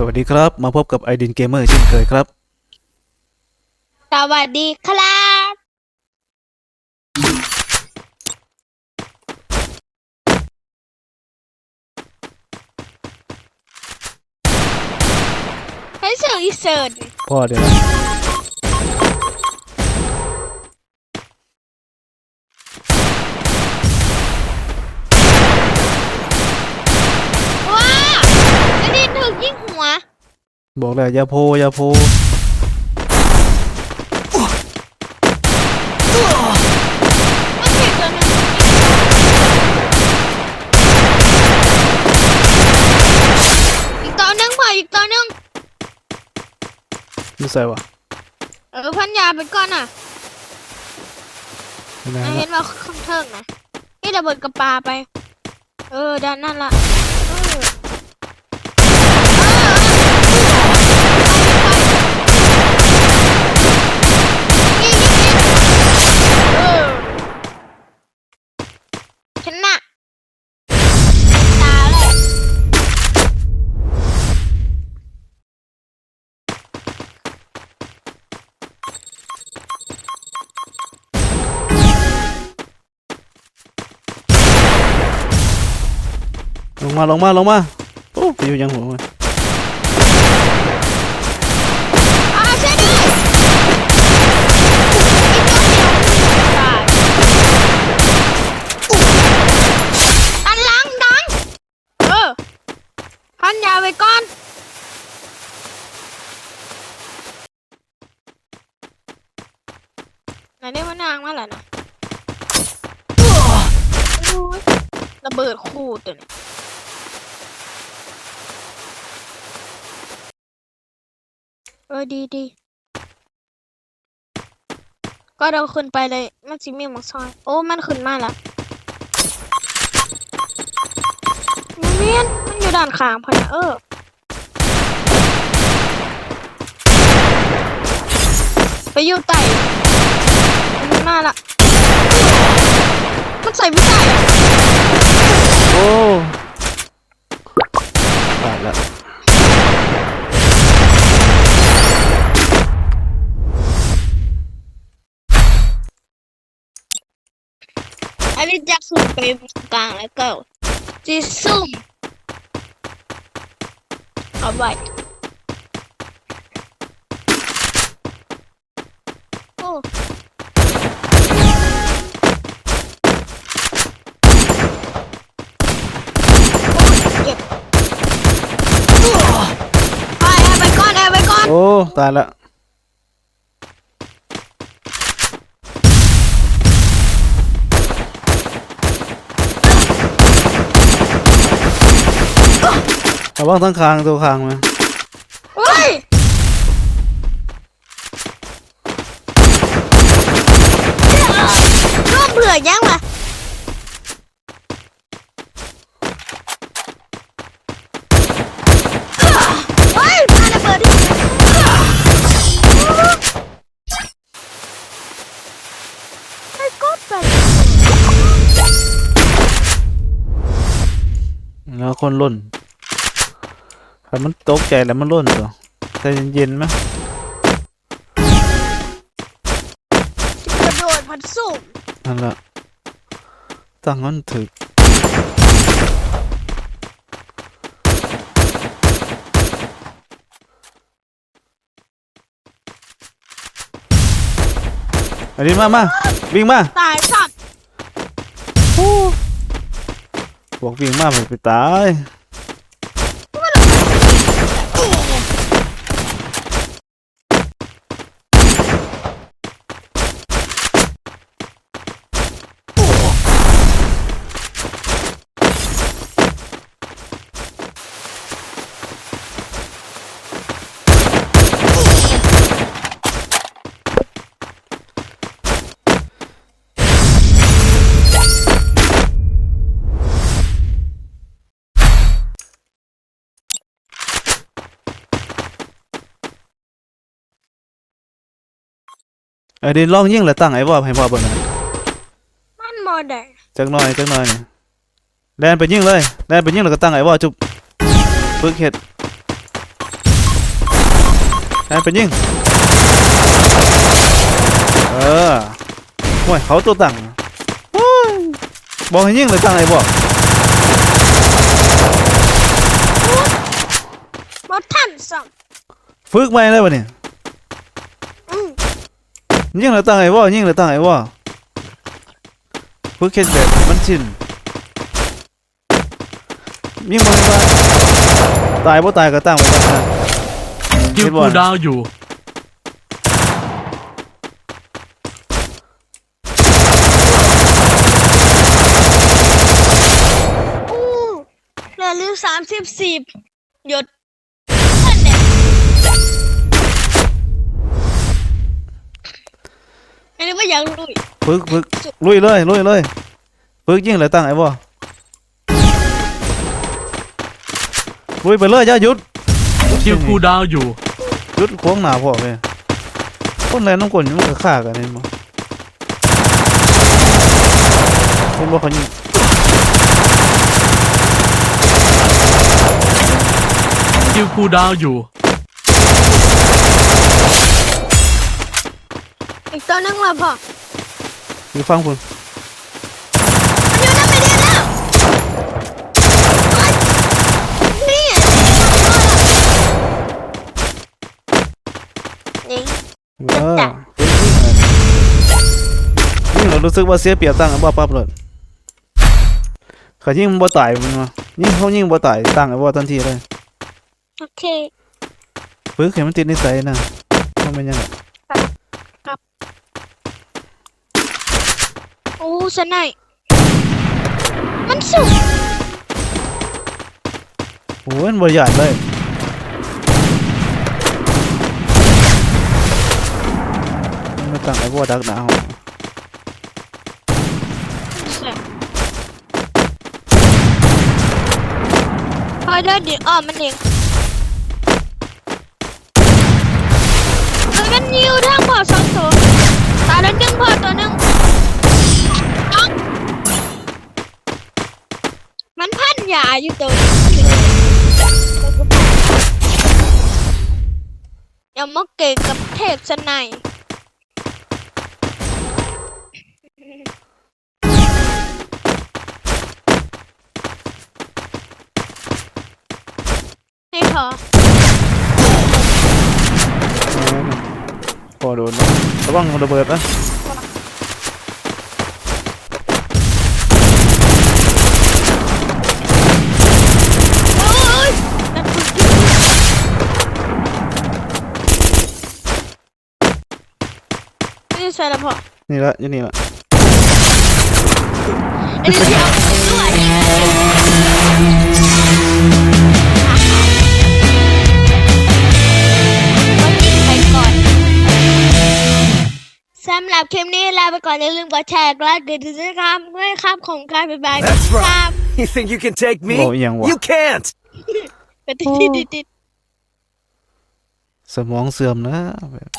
สวัสดีครับ มาพบกับไอดินเกมเมอร์เช่นเคยครับ สวัสดีครับ ให้เสิร์ฟอีเสิร์ฟ พ่อเดี๋ยวนะ ว้าอันนี้ถูกยิงหัว บอกแล้วอย่าโพอย่าโพมันเห็นตัวหนึงอีกตัวหนึงพออีกตัวหนึงไม่ใส่วะเออพันยาไปก่อนอะไม่ได้นะละ เห็นว่าข้างเทิงนะนี่ระเบิดกระปาไป เออด้านนั่นละ งมาลงมาลงมาโอ้อยู่ยังหัวมันอ่าช่ด้วยอีกตัวเดียวตายอันหลังดังเออพันยาไว้ก่อนไหนได้มานางมาแล้วนะโอ้ยระเบิดคู่ตัวนี้ ออดีดี ก็เราขึ้นไปเลย มันจิมีหมกซอย โอ้ มันขึ้นมาล้วมันเมียนมันอยู่ด้านข้างพอนะเออไปอยู่ไต่มันมาละมันใส่ไม่ได้อะโอ้ตายละ นนี้จะขึ้นไปกลางแล้วก็จะซุ่มเอาไว้โอ้เจ็บเอาแอบไปก่อนแอบไปก่อนโอ้ ตายละ ระวังทั้งคางตัวคางมาเฮ้ยร่วมเผื่อยังวะเฮ้ยปาระเบิดดิไอ้ก๊อตไปแล้วคนล่น ถ้ามันตกใจแล้วมันล่นตัวใจเย็นๆไหมกระโดดพันสุ่มนั่นละตั้งมันถึกอันนี้มามาวิ่งมาตายสัตว์บอกวิ่งมาไปไปตาย ไอ้ดินลองยิงแล้วตั้งไอ้ว่าให้พ่อเบิ่งหน่อยมันโมเดลจักหน่อยจักหน่อยนี่แลนไปยิงเลยแลนไปยิงแล้วก็ตั้งไอ้ว่าจุบฝึกเฮ็ดไอ้เป็นยิงเออห่วยเขาตัวตั้งโอ้ยบอกให้ยิงเลยตั้งไอ้บอกบอทันสั่งฝึกไหมได้ปะเนี่ยอืม ยิงเลยตั้งไอ้บอกยิงเลยตั้งไอ้บอกฝึกแค่แบบมันชินยิงมันไปตายบ่ตายก็ตั้งไว้ตั้งนะคิวเห็นบ่คูลดาวน์อยู่อู้เหลือลืมสามสิบสี่หยด อันนี้ว่าอยากลุยฝึกฝึกลุยเลยลุยเลยฝึกยิงเลยตั้งไอ้บอกลุยไปเลยอย่าหยุดคิวคูลดาวน์อยู่หยุดขวางหน้าพ่อไปคนแลน้ำกลมันก็ฆ่ากันนี่มั้งเห็นบ่เขายิงคิวคูลดาวน์อยู่ อีกตัวนึงมาพ่ออยู่ฟังคุณมันอยู่นั่นไปเรียนแล้วนี่นี่เออยิงเรารู้สึกว่าเสียเปรียบตั้งไอ้บ่ปั๊บเลยเขายิ่งมันบ่ตายมันมายิงเขายิงบ่ตายตั้งไอ้บ่ทันทีเลยโอเคฝึกให้มันติดนิสัยนะมันเป็นยังไง โอ้สนายมันสุดโอ้ยมันบ่หยาดเลยมันมาตั้งไอ้บ่ดักหน้าห้องพอได้ดิอ้อมมันเอง อยู่ตัวอย่ามาเก่งกับเทพสนายให้พอพอโดนนะระวังระเบิดนะ โอ้ยนั่นคือไม่ได้ ใส่แล้วพอนี่ละอยู่นี่ละอันนี้เดี๋ยวด้วยมากินไปก่อนสำหรับคลิปนี้ลาไปก่อนอย่าลืมกดแชร์กดไลค์กดติดตามด้วยครับของการบ๊ายบาย That's ค right. รับ You think you can take me? บอกอีหยังวะ You can't. เป็นที่ติด สมองเสื่อมนะแบบ